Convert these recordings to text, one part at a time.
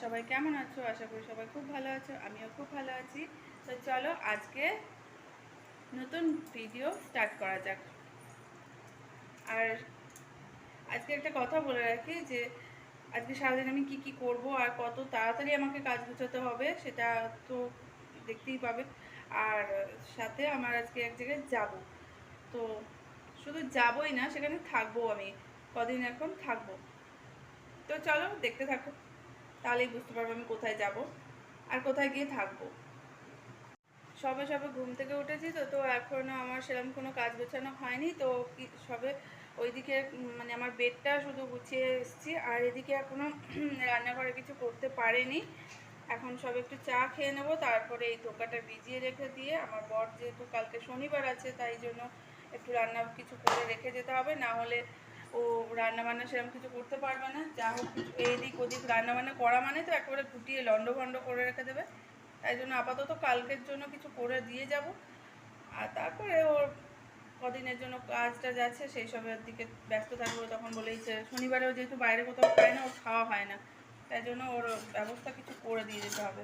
সবাই কেমন আছো? আশা করি সবাই খুব ভালো আছো, আমিও খুব ভালো আছি। তো চলো আজকে নতুন ভিডিও স্টার্ট করা যাক। আর আজকে একটা কথা বলে রাখি যে, আজকে সারাদিন আমি কি কি করব আর কত তাড়াতাড়ি আমাকে কাজ গুছাতে হবে সেটা তো দেখতেই পাবে। আর সাথে আমার আজকে এক জায়গায় যাব। তো শুধু যাবই না, সেখানে থাকব আমি। কদিন এখন থাকব। তো চলো দেখতে থাকো। তাহলেই বুঝতে পারব আমি কোথায় যাব আর কোথায় গিয়ে থাকব। সবে সবে ঘুম থেকে উঠেছি তো তো এখনও আমার সেরকম কোনো কাজ গোছানো হয়নি, তো সবে ওইদিকে মানে আমার বেডটা শুধু গুছিয়ে এসেছি আর এদিকে এখনও রান্নাঘরে কিছু করতে পারেনি। এখন সব একটু চা খেয়ে নেব, তারপরে এই ধোকাটা ভিজিয়ে রেখে দিয়ে, আমার বর যেহেতু কালকে শনিবার আছে, তাই জন্য একটু রান্না কিছু করে রেখে যেতে হবে, না হলে ও রান্না বান্না সেরকম কিছু করতে পারবে না। যা হোক, এদিক ওদিক রান্না বান্না করা মানে তো একেবারে গুটিয়ে লন্ডভন্ড করে রেখে দেবে। তাই জন্য আপাতত কালকের জন্য কিছু করে দিয়ে যাব। আর তারপরে ওর কদিনের জন্য কাজ টাজ আছে সেই সবের দিকে ব্যস্ত থাকব তখন বলেই যে শনিবারেও যেহেতু বাইরে কোথাও খায় না, ওর খাওয়া হয় না। তাই জন্য ওর ব্যবস্থা কিছু করে দিয়ে যেতে হবে।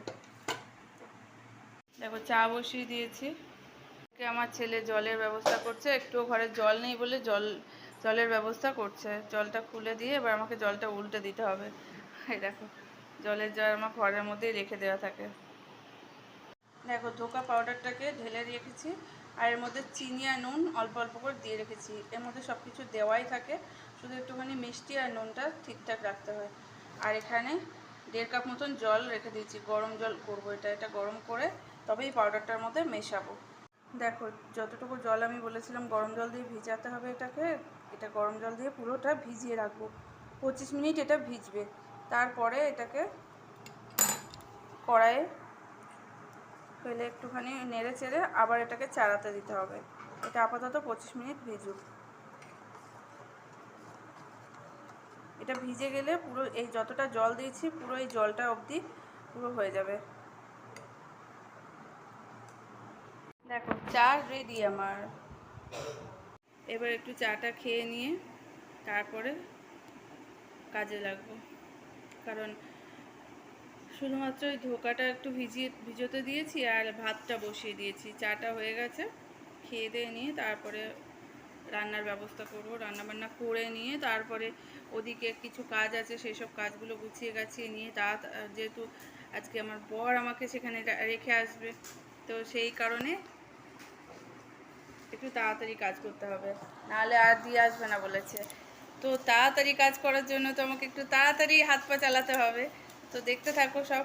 দেখো, চা বসিয়ে দিয়েছি। আমার ছেলে জলের ব্যবস্থা করছে। একটু ঘরে জল নেই বলে জল জলের ব্যবস্থা করছে। জলটা খুলে দিয়ে এবার আমাকে জলটা উল্টে দিতে হবে। এই দেখো, জলের জল আমার ঘরের মধ্যেই রেখে দেওয়া থাকে। দেখো, ধোকা পাউডারটাকে ঢেলে রেখেছি আর এর মধ্যে চিনি আর নুন অল্প অল্প করে দিয়ে রেখেছি। এর মধ্যে সব কিছু দেওয়াই থাকে। শুধু একটুখানি মিষ্টি আর নুনটা ঠিকঠাক রাখতে হয়। আর এখানে দেড় কাপ মতন জল রেখে দিয়েছি। গরম জল করব এটা। এটা গরম করে তবেই পাউডারটার মধ্যে মেশাবো। দেখো, যতটুকু জল আমি বলেছিলাম গরম জল দিয়ে ভিজাতে হবে এটাকে। এটা গরম জল দিয়ে পুরোটা ভিজিয়ে রাখব। পঁচিশ মিনিট এটা ভিজবে। তারপরে এটাকে কড়াইয়ে ফেলে একটুখানি নেড়ে চেড়ে আবার এটাকে চাড়াতে দিতে হবে। এটা আপাতত পঁচিশ মিনিট ভিজুক। এটা ভিজে গেলে পুরো এই যতটা জল দিয়েছি পুরো এই জলটা অবধি পুরো হয়ে যাবে। দেখো, চা রেডি আমার। এবার একটু চাটা খেয়ে নিয়ে তারপরে কাজে লাগবো। কারণ শুধুমাত্র ওই ধোকাটা একটু ভিজিয়ে, ভিজোতে দিয়েছি আর ভাতটা বসিয়ে দিয়েছি। চাটা হয়ে গেছে, খেয়ে দিয়ে নিয়ে তারপরে রান্নার ব্যবস্থা করব। রান্না বান্না করে নিয়ে তারপরে ওদিকে কিছু কাজ আছে সেই সব কাজগুলো গুছিয়ে গাছিয়ে নিয়ে তা, যেহেতু আজকে আমার বর আমাকে সেখানে রেখে আসবে, তো সেই কারণে একটু তাড়াতাড়ি কাজ করতে হবে। নাহলে আর দিয়ে আসবে না বলেছে। তো তাড়াতাড়ি কাজ করার জন্য তো আমাকে একটু তাড়াতাড়ি হাত পা চালাতে হবে। তো দেখতে থাকো সব।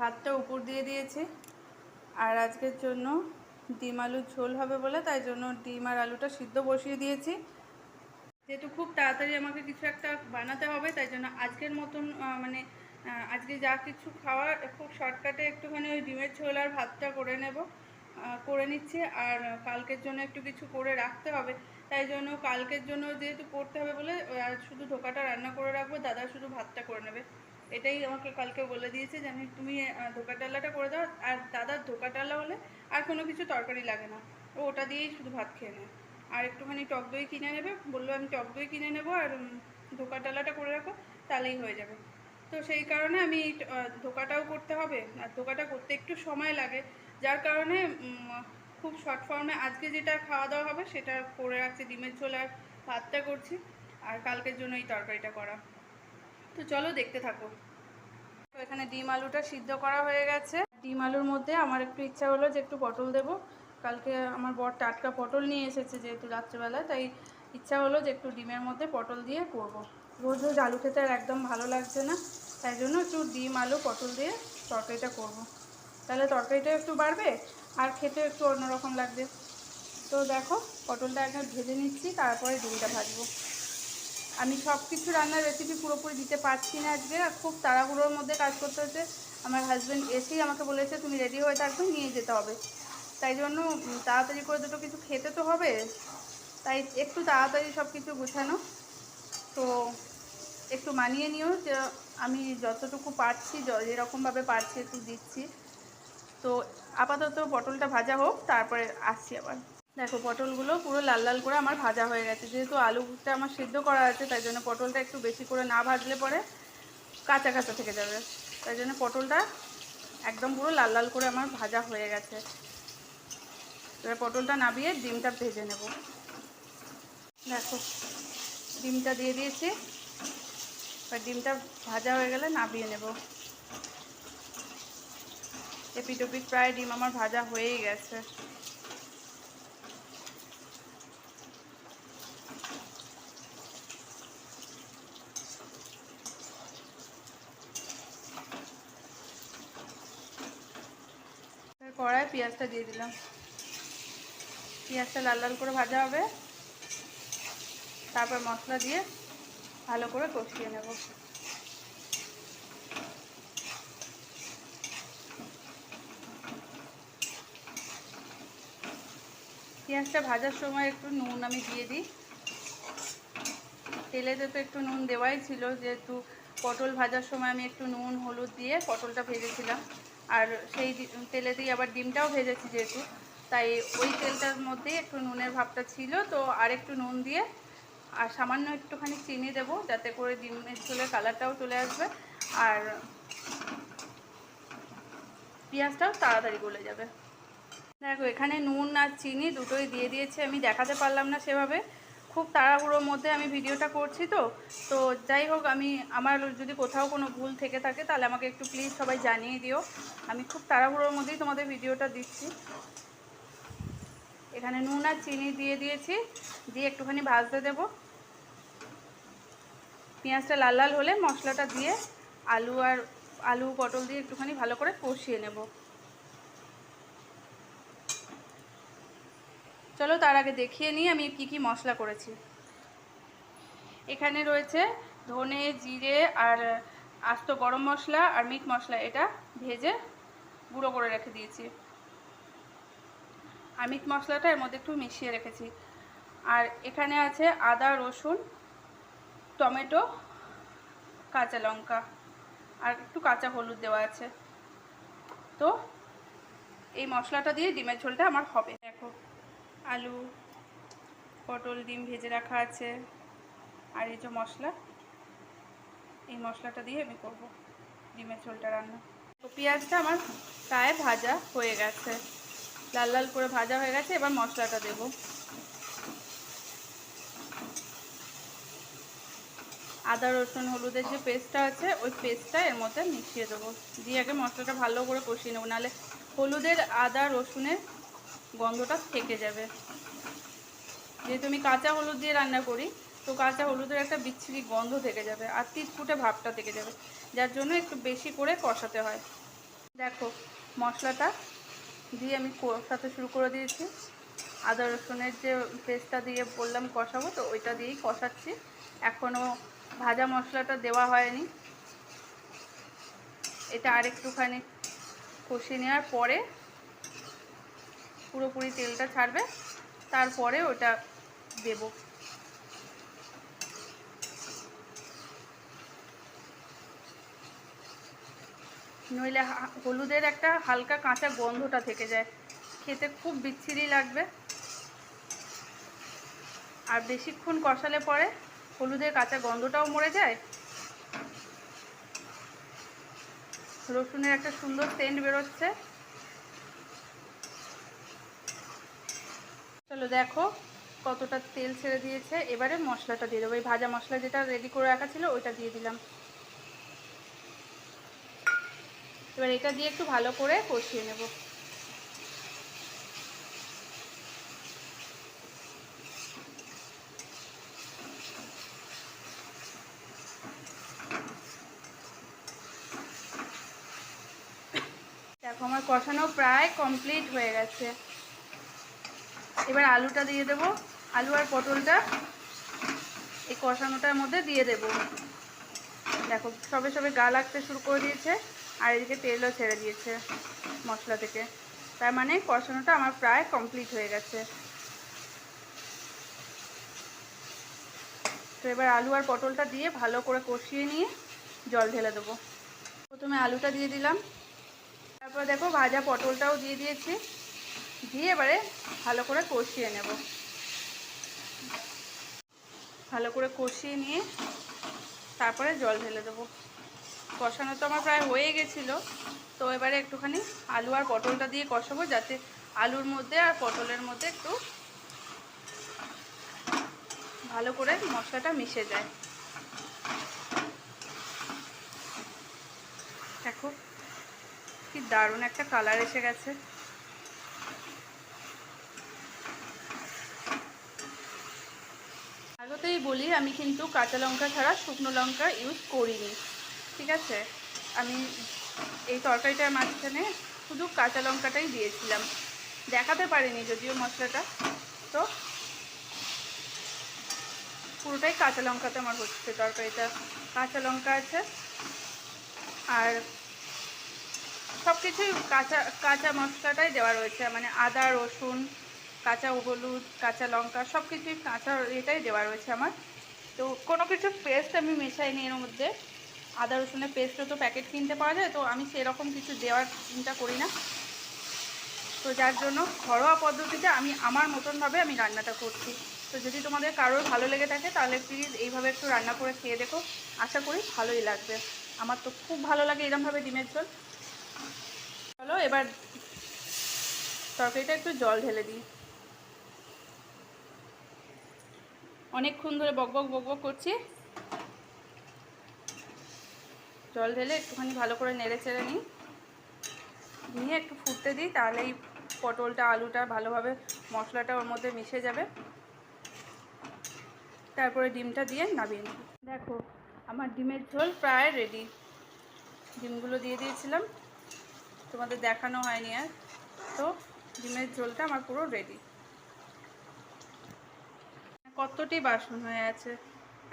ভাতটা উপর দিয়ে দিয়েছি। আর আজকের জন্য ডিম আলুর ঝোল হবে বলে তাই জন্য ডিম আর আলুটা সিদ্ধ বসিয়ে দিয়েছি। যেহেতু খুব তাড়াতাড়ি আমাকে কিছু একটা বানাতে হবে তাই জন্য আজকের মতন মানে আজকে যা কিছু খাওয়ার খুব শর্টকাটে একটুখানি ওই ডিমের ঝোল আর ভাতটা করে নেব। করে নিচ্ছি আর কালকের জন্য একটু কিছু করে রাখতে হবে। তাই জন্য কালকের জন্য যেহেতু করতে হবে বলে শুধু ধোকাটা রান্না করে রাখব, দাদা শুধু ভাতটা করে নেবে। এটাই আমাকে কালকে বলে দিয়েছে যে, আমি, তুমি ধোকা ডাল্লাটা করে দাও, আর দাদার ধোকা ডাল্লা হলে আর কোনো কিছু তরকারি লাগে না। ও ওটা দিয়েই শুধু ভাত খেয়ে নেয়। আর একটুখানি টক দই কিনে নেবে, বলল আমি টক দই কিনে নেব আর ধোকা ডালাটা করে রাখো, তাহলেই হয়ে যাবে। তো সেই কারণে আমি ধোকাটাও করতে হবে। আর ধোকাটা করতে একটু সময় লাগে। যার কারণে খুব শর্ট ফর্মে আজকে যেটা খাওয়া দাওয়া হবে সেটা করে রাখছি, ডিমের ঝোল আর ভাতটা করছি, আর কালকের জন্য এই তরকারিটা করা তো চলো দেখতে থাকো তো এখানে ডিম আলুটা সিদ্ধ করা হয়ে গেছে ডিম আলুর মধ্যে আমার একটু ইচ্ছা হলো যে একটু পটল দেব কালকে আমার বর টাটকা পটল নিয়ে এসেছে যেহেতু রাত্রেবেলায় তাই ইচ্ছা হলো যে একটু ডিমের মধ্যে পটল দিয়ে করব। রোজ রোজ আলু খেতে আর একদম ভালো লাগছে না, তাই জন্য একটু ডিম, আলু, পটল দিয়ে তরকারিটা করব। তাহলে তরকারিটাও একটু বাড়বে আর খেতে একটু অন্যরকম লাগবে। তো দেখো, পটলটা একবার ভেজে নিচ্ছি, তারপরে ডিমটা ভাজবো। আমি সব কিছু রান্নার রেসিপি পুরোপুরি দিতে পারছি না আজকে, আর খুব তাড়াহুড়োর মধ্যে কাজ করতে হচ্ছে। আমার হাজব্যান্ড এসেই আমাকে বলেছে, তুমি রেডি হয়ে থাকবে, নিয়ে যেতে হবে। তাই জন্য তাড়াতাড়ি করে দুটো কিছু খেতে তো হবে, তাই একটু তাড়াতাড়ি সব কিছু গুছানো। তো একটু মানিয়ে নিও যে আমি যতটুকু পারছি যেরকমভাবে পারছি একটু দিচ্ছি। তো আপাতত পটলটা ভাজা হোক, তারপরে আসছি আবার। দেখো, পটলগুলো পুরো লাল লাল করে আমার ভাজা হয়ে গেছে। যেহেতু আলুটা আমার সিদ্ধ করা আছে, তাই জন্য পটলটা একটু বেশি করে না ভাজলে পরে কাঁচা কাঁচা থেকে যাবে। তাই জন্য পটলটা একদম পুরো লাল লাল করে আমার ভাজা হয়ে গেছে। এবার পটলটা নাবিয়ে ডিমটা ভেজে নেব। দেখো, ডিমটা দিয়ে দিয়েছি। এবার ডিমটা ভাজা হয়ে গেলে নাবিয়ে নেব। এপিট ওপিট প্রায় ডিম আমার ভাজা হয়েই গেছে। কড়ায় পেঁয়াজটা দিয়ে দিলাম। পেঁয়াজটা লাল লাল করে ভাজা হবে। তারপর মশলা দিয়ে ভালো করে কষিয়ে নেব। পেঁয়াজটা ভাজার সময় একটু নুন আমি দিয়ে দিই। তেলেতে তো একটু নুন দেওয়াই ছিল, যেহেতু পটল ভাজার সময় আমি একটু নুন, হলুদ দিয়ে পটলটা ভেজেছিলাম। আর সেই তেলেতেই আবার ডিমটাও ভেজেছি যেহেতু, তাই ওই তেলটার মধ্যেই একটু নুনের ভাবটা ছিল। তো আর একটু নুন দিয়ে আর সামান্য একটুখানি চিনি দেব, যাতে করে ডিমের ঝোলের কালারটাও চলে আসবে। আর পেঁয়াজটাও তাড়াতাড়ি গলে যাবে। দেখো, এখানে নুন আর চিনি দুটোই দিয়ে দিয়েছি, আমি দেখাতে পারলাম না সেভাবে। খুব তাড়াহুড়োর মধ্যে আমি ভিডিওটা করছি তো। তো যাই হোক, আমি আমার যদি কোথাও কোনো ভুল থেকে থাকে, তাহলে আমাকে একটু প্লিজ সবাই জানিয়ে দিও। আমি খুব তাড়াহুড়োর মধ্যেই তোমাদের ভিডিওটা দিচ্ছি। এখানে নুন আর চিনি দিয়ে দিয়েছি, দিয়ে একটুখানি ভাজতে দেব। পেঁয়াজটা লাল লাল হলে মশলাটা দিয়ে আলু আর আলু পটল দিয়ে একটুখানি ভালো করে কষিয়ে নেব। চলো তার আগে দেখিয়ে নিই আমি কি কি মশলা করেছি। এখানে রয়েছে ধনে, জিরে আর আস্ত গরম মশলা আর মিট মশলা। এটা ভেজে গুঁড়ো করে রেখে দিয়েছি। আর মিট মশলাটা এর মধ্যে একটু মিশিয়ে রেখেছি। আর এখানে আছে আদা, রসুন, টমেটো, কাঁচা লঙ্কা আর একটু কাঁচা হলুদ দেওয়া আছে। তো এই মশলাটা দিয়ে ডিমের ঝোলটা আমার হবে। আলু, পটল, ডিম ভেজে রাখা আছে। আর এই যে মশলা, এই মশলাটা দিয়ে আমি করব ডিমের ঝোলটা রান্না। তো পেঁয়াজটা আমার প্রায় ভাজা হয়ে গেছে। লাল লাল করে ভাজা হয়ে গেছে, এবার মশলাটা দেব। আদা, রসুন, হলুদের যে পেস্টটা আছে, ওই পেস্টটা এর মধ্যে মিশিয়ে দেবো। দিয়ে আগে মশলাটা ভালো করে কষিয়ে নেব। নাহলে হলুদের, আদা, রসুনের গন্ধটা থেকে যাবে। যেহেতু আমি কাঁচা হলুদ দিয়ে রান্না করি, তো কাঁচা হলুদের একটা বিচ্ছিরি গন্ধ থেকে যাবে আর তিতকুটে ভাবটা থেকে যাবে, যার জন্য একটু বেশি করে কষাতে হয়। দেখো, মশলাটা দিয়ে আমি কষাতে শুরু করে দিয়েছি। আদা রসুনের যে পেস্টটা দিয়ে বললাম কষাবো, তো ওইটা দিয়েই কষাচ্ছি। এখনও ভাজা মশলাটা দেওয়া হয়নি। এটা আরেকটুখানি কষিয়ে নেওয়ার পরে পুরোপুরি তেলটা ছাড়বে, তারপরে ওটা দেব। নইলে হলুদের একটা হালকা কাঁচা গন্ধটা থেকে যায়। খেতে খুব বিচ্ছিরি লাগবে। আর বেশিক্ষণ কষালে পরে হলুদের কাঁচা গন্ধটাও মরে যায়। রসুনের একটা সুন্দর সেন্ট বেরোচ্ছে। চলো দেখো কতটা তেল ছেড়ে দিয়েছে। এবারে মশলাটা দিয়ে দেবো। এই ভাজা মশলা যেটা রেডি করে রাখা ছিল, ওইটা দিয়ে দিলাম। এবার এটা দিয়ে একটু ভালো করে কষিয়ে নেব। দেখো আমার কষানো প্রায় কমপ্লিট হয়ে গেছে। এবার আলুটা দিয়ে দেব। আলু আর পটলটা এই কষানোটার মধ্যে দিয়ে দেব। দেখো, সবে সবে গা লাগতে শুরু করে দিয়েছে আর এদিকে তেলও ছেড়ে দিয়েছে মশলা থেকে। তার মানে কষানোটা আমার প্রায় কমপ্লিট হয়ে গেছে। তো এবার আলু আর পটলটা দিয়ে ভালো করে কষিয়ে নিয়ে জল ঢেলে দেবো। প্রথমে আলুটা দিয়ে দিলাম। তারপর দেখো ভাজা পটলটাও দিয়ে দিয়েছি। দিয়ে এবারে ভালো করে কষিয়ে নেব। ভালো করে কষিয়ে নিয়ে তারপরে জল ঢেলে দেবো। কষানো তো আমার প্রায় হয়ে গেছিল। তো এবারে একটুখানি আলু আর পটলটা দিয়ে কষাবো যাতে আলুর মধ্যে আর পটলের মধ্যে একটু ভালো করে মশলাটা মিশে যায়। দেখো কি দারুণ একটা কালার এসে গেছে। বলি, আমি কিন্তু কাঁচা লঙ্কা ছাড়া শুকনো লঙ্কা ইউজ করিনি। ঠিক আছে? আমি এই তরকারিটার মাঝখানে শুধু কাঁচা লঙ্কাটাই দিয়েছিলাম। দেখাতে পারিনি যদিও মশলাটা। তো পুরোটাই কাঁচা লঙ্কাতে আমার হচ্ছে। তরকারিটা কাঁচা লঙ্কা আছে। আর সব কিছুই কাঁচা কাঁচা মশলাটাই দেওয়া রয়েছে। মানে আদা, রসুন কাঁচা হলুদ, কাঁচা লঙ্কা সব কিছুই কাঁচা এটাই দেওয়া রয়েছে আমার। তো কোনো কিছু পেস্ট আমি মেশাইনি এর মধ্যে। আদা, রসুনের পেস্টও তো প্যাকেট কিনতে পাওয়া যায়, তো আমি সেরকম কিছু দেওয়ার চিন্তা করি না। তো যার জন্য ঘরোয়া পদ্ধতিতে আমি আমার মতনভাবে আমি রান্নাটা করছি। তো যদি তোমাদের কারোর ভালো লেগে থাকে, তাহলে প্লিজ এইভাবে একটু রান্না করে খেয়ে দেখো। আশা করি ভালোই লাগবে। আমার তো খুব ভালো লাগে এরমভাবে ডিমের ঝোল। চলো এবার তরকারিটা একটু জল ঢেলে দিই। অনেকক্ষণ ধরে বকবক বকবক করছি। জল ঢেলে একটুখানি ভালো করে নেড়ে চেড়ে নিই। নিয়ে একটু ফুটতে দিই, তাহলে এই পটলটা, আলুটা ভালোভাবে মশলাটা ওর মধ্যে মিশে যাবে। তারপরে ডিমটা দিয়ে নামিয়ে নিই দেখো, আমার ডিমের ঝোল প্রায় রেডি ডিমগুলো দিয়ে দিয়েছিলাম। তোমাদের দেখানো হয়নি আর। তো ডিমের ঝোলটা আমার পুরো রেডি কতটি বাসন হয়ে আছে?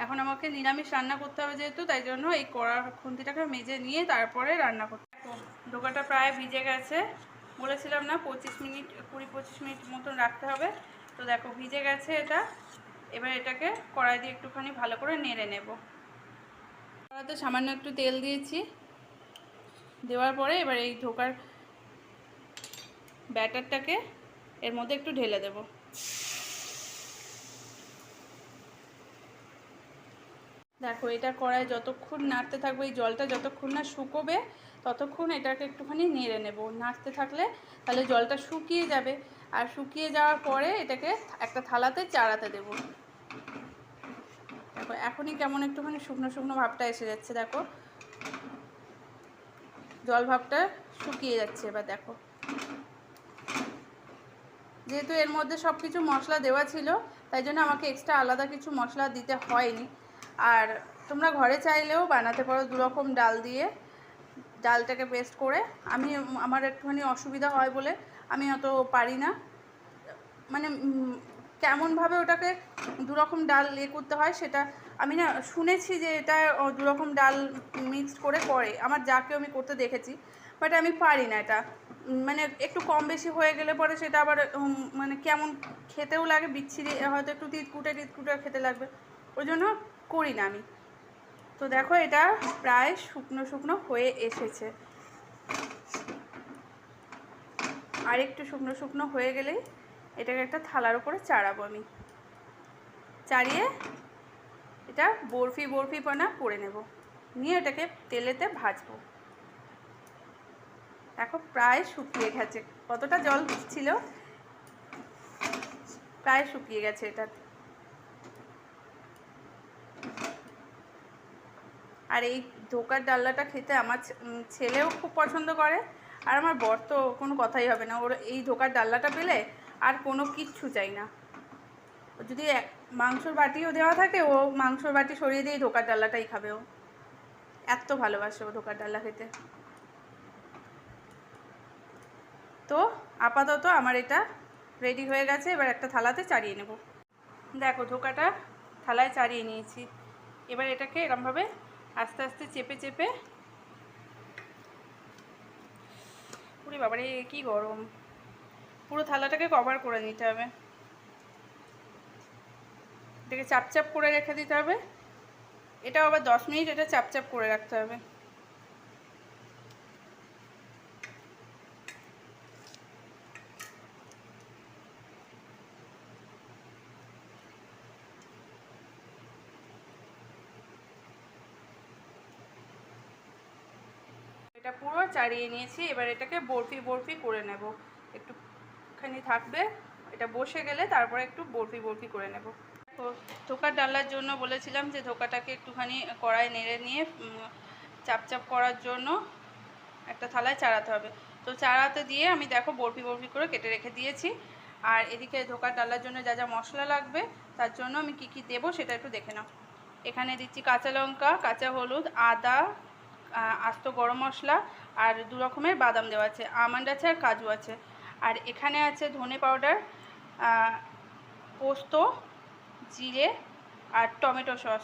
এখন আমাকে নিরামিষ রান্না করতে হবে যেহেতু, তাই জন্য এই কড়া খুন্তিটাকে মেজে নিয়ে তারপরে রান্না করতে ডোকাটা প্রায় ভিজে গেছে। বলেছিলাম না, পঁচিশ মিনিট, কুড়ি পঁচিশ মিনিট মতন রাখতে হবে। তো দেখো, ভিজে গেছে এটা। এবার এটাকে কড়াই দিয়ে একটুখানি ভালো করে নেড়ে নেব। কড়াতে সামান্য একটু তেল দিয়েছি। দেওয়ার পরে এবার এই ধোকার ব্যাটারটাকে এর মধ্যে একটু ঢেলে দেব। দেখো, এটা কড়াই যতক্ষণ নাড়তে থাকবে, এই জলটা যতক্ষণ না শুকোবে, ততক্ষণ এটাকে একটুখানি নেড়ে নেব। নাড়তে থাকলে তাহলে জলটা শুকিয়ে যাবে। আর শুকিয়ে যাওয়ার পরে এটাকে একটা থালাতে চাড়াতে দেব। দেখো, এখনই কেমন একটুখানি শুকনো শুকনো ভাবটা এসে যাচ্ছে, দেখো। জল ভাবটা শুকিয়ে যাচ্ছে এবার, দেখো। যেহেতু এর মধ্যে সব কিছু মশলা দেওয়া ছিল, তাই জন্য আমাকে এক্সট্রা আলাদা কিছু মশলা দিতে হয়নি। আর তোমরা ঘরে চাইলেও বানাতে পারো দুরকম ডাল দিয়ে। ডালটাকে পেস্ট করে। আমি, আমার একটুখানি অসুবিধা হয় বলে আমি অত পারি না। মানে কেমনভাবে ওটাকে দুরকম ডাল ইয়ে করতে হয় সেটা আমি না শুনেছি যে এটা দুরকম ডাল মিক্সড করে করে। আমার যাকে আমি করতে দেখেছি। বাট আমি পারি না এটা। মানে একটু কম বেশি হয়ে গেলে পরে সেটা আবার মানে কেমন খেতেও লাগে, বিচ্ছিরি, হয়তো একটু তিতকুটে তিতকুটে খেতে লাগবে। ওই জন্য করি না আমি। তো দেখো এটা প্রায় শুকনো শুকনো হয়ে এসেছে। আর একটু শুকনো শুকনো হয়ে গেলেই এটাকে একটা থালার উপরে চাড়াবো আমি। চাড়িয়ে এটা বরফি বরফি পানা করে নেব। নিয়ে এটাকে তেলেতে ভাজবো। দেখো প্রায় শুকিয়ে গেছে। কতটা জল ছিল? প্রায় শুকিয়ে গেছে এটা। আর এই ধোকার ডাল্লাটা খেতে আমার ছেলেও খুব পছন্দ করে, আর আমার বর তো কোনো কথাই হবে না। ওর এই ধোকার ডাল্লাটা পেলে আর কোনো কিচ্ছু চাই না। যদি মাংসর বাটিও দেওয়া থাকে, ও মাংসর বাটি সরিয়ে দিয়ে ধোকার ডাল্লাটাই খাবে ও। এত ভালোবাসে ও ধোকার ডাল্লা খেতে। তো আপাতত আমার এটা রেডি হয়ে গেছে, এবার একটা থালাতে চাড়িয়ে নেব। দেখো ধোকাটা থালায় চাড়িয়ে নিয়েছি। এবার এটাকে এরমভাবে আস্তে আস্তে চেপে চেপে। পুরে বাবারে, কি গরম। পুরো থালাটাকে কভার করে নিতে হবে। এটাকে চাপচাপ চাপ করে রেখে দিতে হবে। এটা আবার দশ মিনিট এটা চাপচাপ চাপ করে রাখতে হবে। এটা পুরো চাড়িয়ে নিয়েছি এবার এটাকে বরফি বরফি করে নেব। একটুখানি থাকবে এটা বসে গেলে তারপরে একটু বরফি বরফি করে নেব। তো ধোকার ডালার জন্য বলেছিলাম যে ধোকাটাকে একটুখানি কড়াই নেড়ে নিয়ে উম, চাপ চাপ করার জন্য একটা থালায় চাড়াতে হবে। তো চাড়াতে দিয়ে আমি দেখো বরফি বরফি করে কেটে রেখে দিয়েছি। আর এদিকে ধোকার ডালার জন্য যা যা মশলা লাগবে তার জন্য আমি কি কি দেবো সেটা একটু দেখে নাও। এখানে দিচ্ছি কাঁচা লঙ্কা কাঁচা হলুদ আদা আস্ত গরম মশলা আর দু রকমের বাদাম দেওয়া আছে, আমন্ড আছে আর কাজু আছে। আর এখানে আছে ধনে পাউডার পোস্ত, জিরে আর টমেটো সস।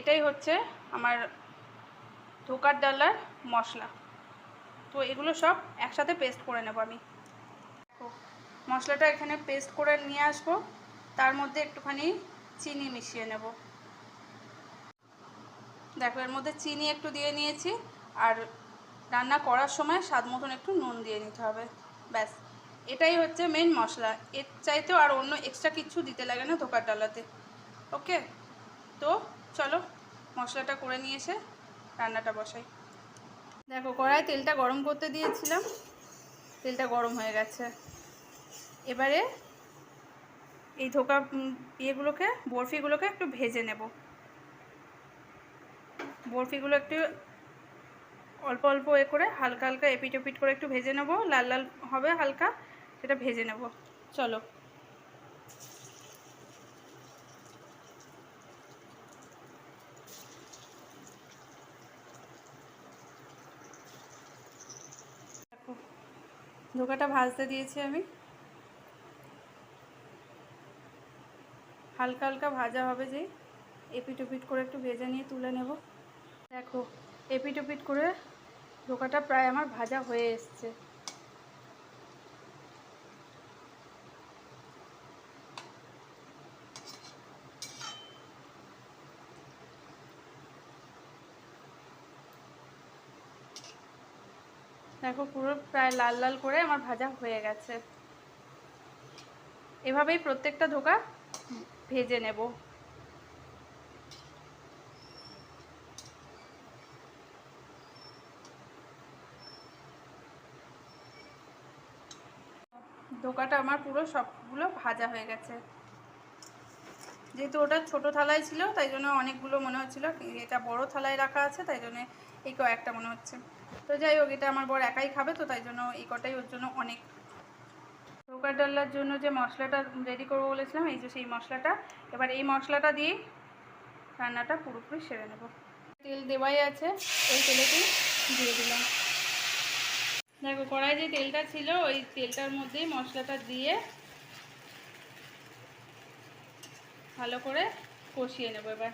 এটাই হচ্ছে আমার ধোকার ডালার মশলা। তো এগুলো সব একসাথে পেস্ট করে নেব আমি। মশলাটা এখানে পেস্ট করে নিয়ে আসব। তার মধ্যে একটুখানি চিনি মিশিয়ে নেব। দেখো, এর মধ্যে চিনি একটু দিয়ে নিয়েছি, আর রান্না করার সময় স্বাদ মতন একটু নুন দিয়ে নিতে হবে, ব্যাস। এটাই হচ্ছে মেন মশলা। এর চাইতেও আর অন্য এক্সট্রা কিছু দিতে লাগে না ধোকার ডালাতে। ওকে? তো চলো, মশলাটা করে নিয়ে এসে রান্নাটা বসাই। দেখো কড়াই তেলটা গরম করতে দিয়েছিলাম, তেলটা গরম হয়ে গেছে। এবারে এই ধোকা ইয়েগুলোকে, বরফিগুলোকে একটু ভেজে নেব। বরফিগুলো একটু অল্প অল্প এ করে হালকা হালকা এপিট ওপিট করে একটু ভেজে নেব। লাল লাল হবে হালকা, সেটা ভেজে নেব। চলো। ধোকাটা ভাজতে দিয়েছি আমি। হালকা হালকা ভাজা হবে যে এপিট ওপিট করে একটু ভেজে নিয়ে তুলে নেব। দেখো এপিট ওপিট করে ধোকাটা প্রায় আমার ভাজা হয়ে এসছে। দেখো, পুরো প্রায় লাল লাল করে আমার ভাজা হয়ে গেছে। এভাবেই প্রত্যেকটা ধোকা ভেজে নেব। ধোকাটা আমার পুরো সবগুলো ভাজা হয়ে গেছে। যেহেতু ওটা ছোট থালায় ছিল, তাই জন্য অনেকগুলো মনে হচ্ছিল। এটা বড় থালায় রাখা আছে, তাই জন্য এই কয়েকটা মনে হচ্ছে। তো যাই হোক, এটা আমার বর একাই খাবে, তো তাই জন্য এই কটাই ওর জন্য অনেক। ধোকার ডাল্লার জন্য যে মশলাটা রেডি করব বলেছিলাম, এই যে সেই মশলাটা। এবার এই মশলাটা দিয়ে রান্নাটা পুরোপুরি সেরে নেব। তেল দেওয়াই আছে, ওই তেলেতেই দিয়ে দিলাম। দেখো কড়াই যে তেলটা ছিল, ওই তেলটার মধ্যেই মশলাটা দিয়ে ভালো করে কষিয়ে নেব এবার।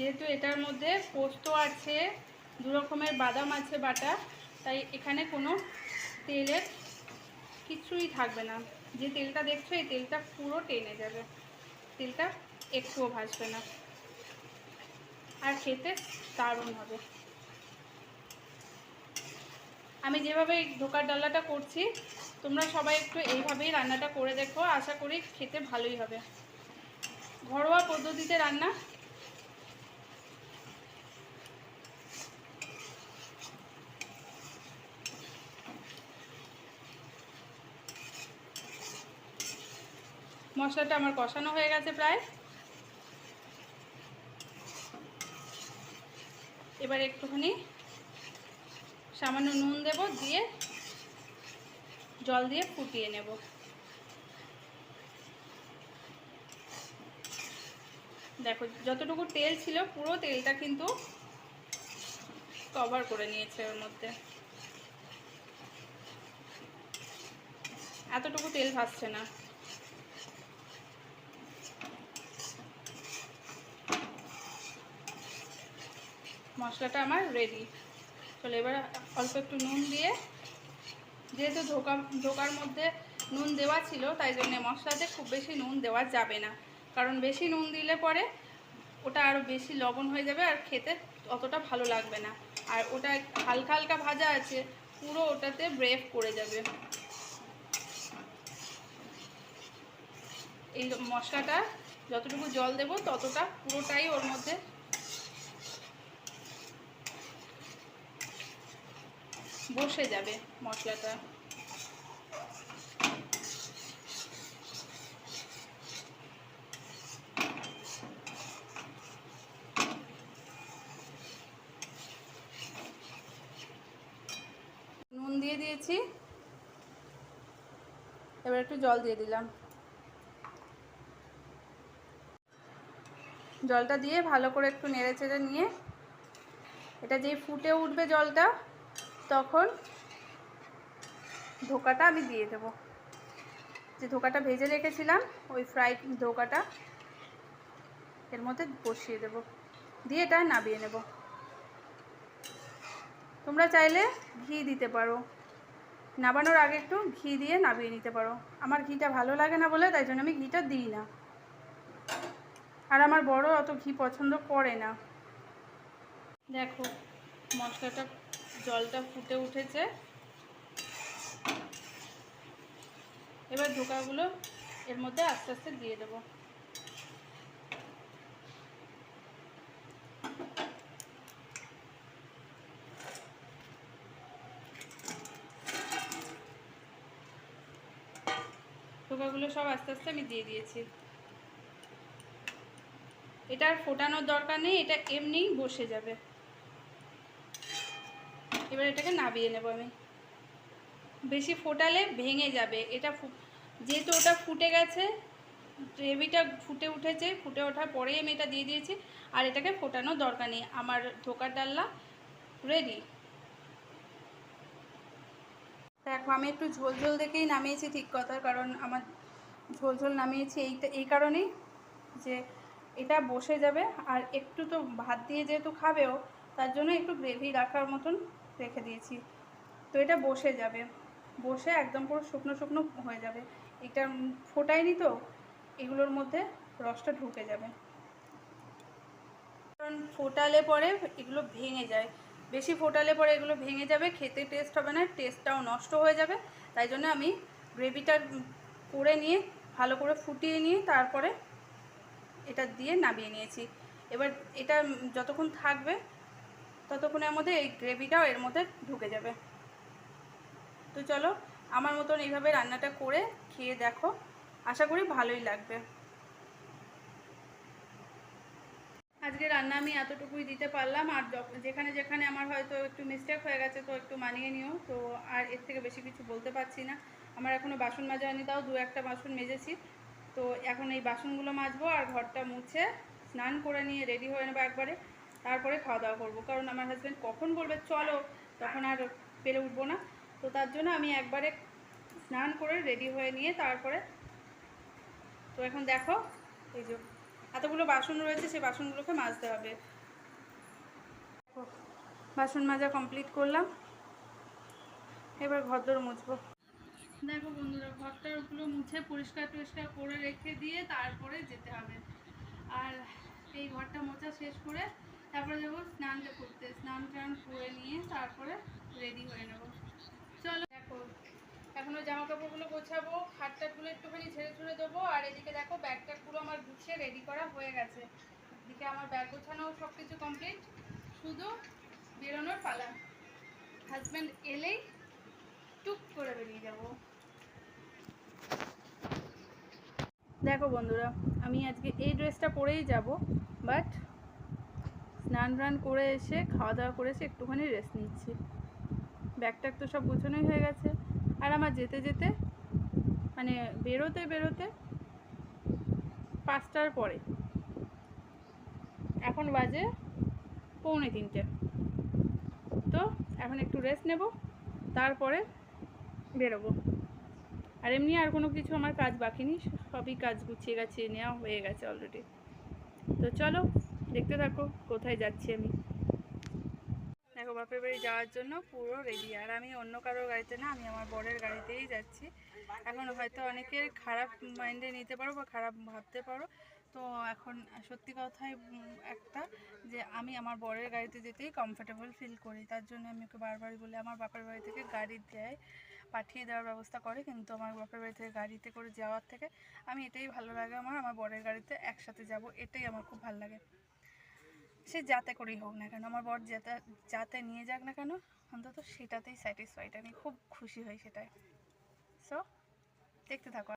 যেহেতু এটার মধ্যে পোস্ত আছে দু রকমের বাদাম আছে বাটা, তাই এখানে কোনো তেলের কিছুই থাকবে না। যে তেলটা দেখছ, এই তেলটা পুরো টেনে যাবে। তেলটা একটুও ভাসবে না। আর খেতে দারুণ হবে। আমি যেভাবে ধোকার ডালাটা করছি, তোমরা সবাই একটু এইভাবেই রান্নাটা করে দেখো। আশা করি খেতে ভালোই হবে। ঘরোয়া পদ্ধতিতে রান্না মশলাটা আমার কষানো হয়ে গেছে প্রায়। এবার একটুখানি সামান্য নুন দেব, দিয়ে জল দিয়ে ফুটিয়ে নেব। দেখো, যতটুকু তেল ছিল, পুরো তেলটা কিন্তু কভার করে নিয়েছে ওর মধ্যে। এতটুকু তেল ভাসছে না। মশলাটা আমার রেডি চলো এবার অল্প একটু নুন দিয়ে, যেহেতু ধোকা, ধোকার মধ্যে নুন দেওয়া ছিল, তাই জন্য মশলাতে খুব বেশি নুন দেওয়া যাবে না। কারণ বেশি নুন দিলে পরে ওটা আরও বেশি লবণ হয়ে যাবে আর খেতে অতটা ভালো লাগবে না। আর ওটা হালকা হালকা ভাজা আছে, পুরো ওটাতে ব্রেফ করে যাবে। এই মশলাটা যতটুকু জল দেব ততটা পুরোটাই ওর মধ্যে বসে যাবে মশলাটা। নুন দিয়ে দিয়েছি। এবার একটু জল দিয়ে দিলাম। জলটা দিয়ে ভালো করে একটু নেড়ে চেড়ে নিয়ে, এটা যেই ফুটে উঠবে জলটা তখন ধোকাটা আমি দিয়ে দেব। যে ধোকাটা ভেজে রেখেছিলাম, ওই ফ্রাইড ধোকাটা এর মধ্যে বসিয়ে দেব। দিয়ে এটা নাবিয়ে নেব। তোমরা চাইলে ঘি দিতে পারো। নাবানোর আগে একটু ঘি দিয়ে নাবিয়ে নিতে পারো। আমার ঘিটা ভালো লাগে না বলে, তাই জন্য আমি ঘিটা দিই না। আর আমার বড় অত ঘি পছন্দ করে না। দেখো, মশলাটা জলটা ফুটে উঠেছে। এবার ধোকাগুলো এর মধ্যে আস্তে আস্তে দিয়ে দেবো। ধোকাগুলো সব আস্তে আস্তে আমি দিয়ে দিয়েছি। এটা আর ফোটানোর দরকার নেই, এটা এমনিই বসে যাবে। এবার এটাকে নাবিয়ে নেব আমি। বেশি ফোটালে ভেঙে যাবে। এটা যেহেতু ওটা ফুটে গেছে, গ্রেভিটা ফুটে উঠেছে, ফুটে ওঠার পরেই আমি এটা দিয়ে দিয়েছি। আর এটাকে ফোটানোর দরকার নেই। আমার ধোকার ডাল্লা রেডি দেখো, আমি একটু ঝোল ঝোল দেখেই নামিয়েছি ঠিক কথা কারণ আমার ঝোল ঝোল নামিয়েছি এইটা, এই কারণেই যে এটা বসে যাবে। আর একটু তো ভাত দিয়ে যেহেতু খাবেও তার জন্য একটু গ্রেভি রাখার মতন রেখে দিয়েছি। তো এটা বসে যাবে। বসে একদম পুরো শুকনো শুকনো হয়ে যাবে। এটা ফোটায়নি তো, এগুলোর মধ্যে রসটা ঢুকে যাবে। কারণ ফোটালে পরে এগুলো ভেঙে যায়। বেশি ফোটালে পরে এগুলো ভেঙে যাবে, খেতে টেস্ট হবে না টেস্টটাও নষ্ট হয়ে যাবে। তাই জন্য আমি গ্রেভিটা করে নিয়ে, ভালো করে ফুটিয়ে নিয়ে তারপরে এটা দিয়ে নামিয়ে নিয়েছি। এবার এটা যতক্ষণ থাকবে ততক্ষণের মধ্যে এই গ্রেভিটাও এর মধ্যে ঢুকে যাবে। তো চলো, আমার মতন এইভাবে রান্নাটা করে খেয়ে দেখো। আশা করি ভালোই লাগবে। আজকে রান্না আমি এতটুকুই দিতে পারলাম। আর যেখানে যেখানে আমার হয়তো একটু মিস্টেক হয়ে গেছে, তো একটু মানিয়ে নিও। তো আর এর থেকে বেশি কিছু বলতে পারছি না। আমার এখনও বাসন মাজা আনি তাও দু একটা বাসন মেজেছি। তো এখন এই বাসনগুলো মাজবো আর ঘরটা মুছে স্নান করে নিয়ে রেডি হয়ে নেব একবারে। তারপরে খাওয়া দাওয়া করব। কারণ আমার হাজব্যান্ড কখন বলবে, চলো, তখন আর পেরে উঠবো না। তো তার জন্য আমি একবারে স্নান করে রেডি হয়ে নিয়ে তারপরে, তো এখন দেখো, এই যে এতগুলো বাসন রয়েছে, সেই বাসনগুলোকে মাজতে হবে। বাসন মাজা কমপ্লিট করলাম। এবার ঘরদোর মুছবো। দেখো বন্ধুরা ঘরটারগুলো মুছে পরিষ্কার টরিষ্কার করে রেখে দিয়ে তারপরে যেতে হবে। আর এই ঘরটা মোছা শেষ করে তারপরে যাব স্নানটা করতে। স্নান টান করে নিয়ে তারপরে রেডি হয়ে নেব। চলো দেখো, এখনও জামা কাপড়গুলো গোছাবো খাটটাগুলো একটুখানি ছেড়ে ছুড়ে দেবো, আর এদিকে দেখো ব্যাগটা পুরো আমার গুছিয়ে রেডি করা হয়ে গেছে। এদিকে আমার ব্যাগ গোছানো সব কিছু কমপ্লিট শুধু বেরোনোর পালা। হাজব্যান্ড এলেই টুক করে বেরিয়ে যাব। দেখো বন্ধুরা, আমি আজকে এই ড্রেসটা পরেই যাব বাট স্নান টান করে এসে, খাওয়া দাওয়া করে এসে একটুখানি রেস্ট নিচ্ছি। ব্যাগটা তো সব গুছানোই হয়ে গেছে। আর আমার যেতে যেতে মানে বেরোতে বেরোতে পাঁচটার পরে, এখন বাজে পৌনে তিনটে। তো এখন একটু রেস্ট নেব, তারপরে বেরোবো। আর এমনি আর কোনো কিছু আমার কাজ বাকি নেই, সবই কাজ গুছিয়ে গাছিয়ে নেওয়া হয়ে গেছে অলরেডি তো চলো দেখতে থাকো, কোথায় যাচ্ছি আমি। দেখো, বাপের বাড়ি যাওয়ার জন্য পুরো রেডি আর আমি অন্য কারোর গাড়িতে না, আমি আমার বরের গাড়িতেই যাচ্ছি। এখন হয়তো অনেকের খারাপ মাইন্ডে নিতে পারো বা খারাপ ভাবতে পারো। তো এখন সত্যি কথাই একটা, যে আমি আমার বরের গাড়িতে যেতেই কমফোর্টেবল ফিল করি। তার জন্য আমি ওকে বারবার বলি, আমার বাপের বাড়ি থেকে গাড়ি দেয়, পাঠিয়ে দেওয়ার ব্যবস্থা করে, কিন্তু আমার বাপের বাড়ি থেকে গাড়িতে করে যাওয়ার থেকে আমি এটাই ভালো লাগে আমার আমার বরের গাড়িতে একসাথে যাব, এটাই আমার খুব ভালো লাগে। সে যাতে করেই হোক না কেন, আমার বর যাতে যাতে নিয়ে যাক না কেন, অন্তত সেটাতেই স্যাটিসফাইড আমি। খুব খুশি হই সেটাই সো দেখতে থাকো।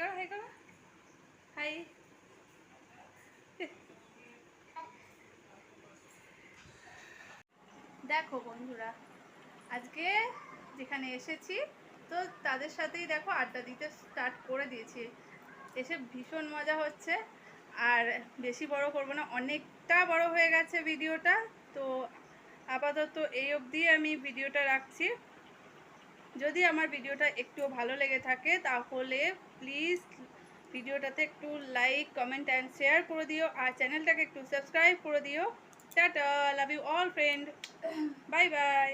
করো, হাই করো। হাই। দেখো বন্ধুরা, আজকে যেখানে এসেছি, তো তাদের সাথেই দেখো আড্ডা দিতে স্টার্ট করে দিয়েছি। এসে ভীষণ মজা হচ্ছে, আর বেশি বড় করব না, অনেকটা বড় হয়ে গেছে ভিডিওটা। তো আপাতত এই অবধি আমি ভিডিওটা রাখছি। যদি আমার ভিডিওটা একটু ভালো লেগে থাকে, তাহলে প্লিজ ভিডিওটাতে একটু লাইক, কমেন্ট অ্যান্ড শেয়ার করে দিও। আর চ্যানেলটাকে একটু সাবস্ক্রাইব করে দিও। Tata love you all friend bye bye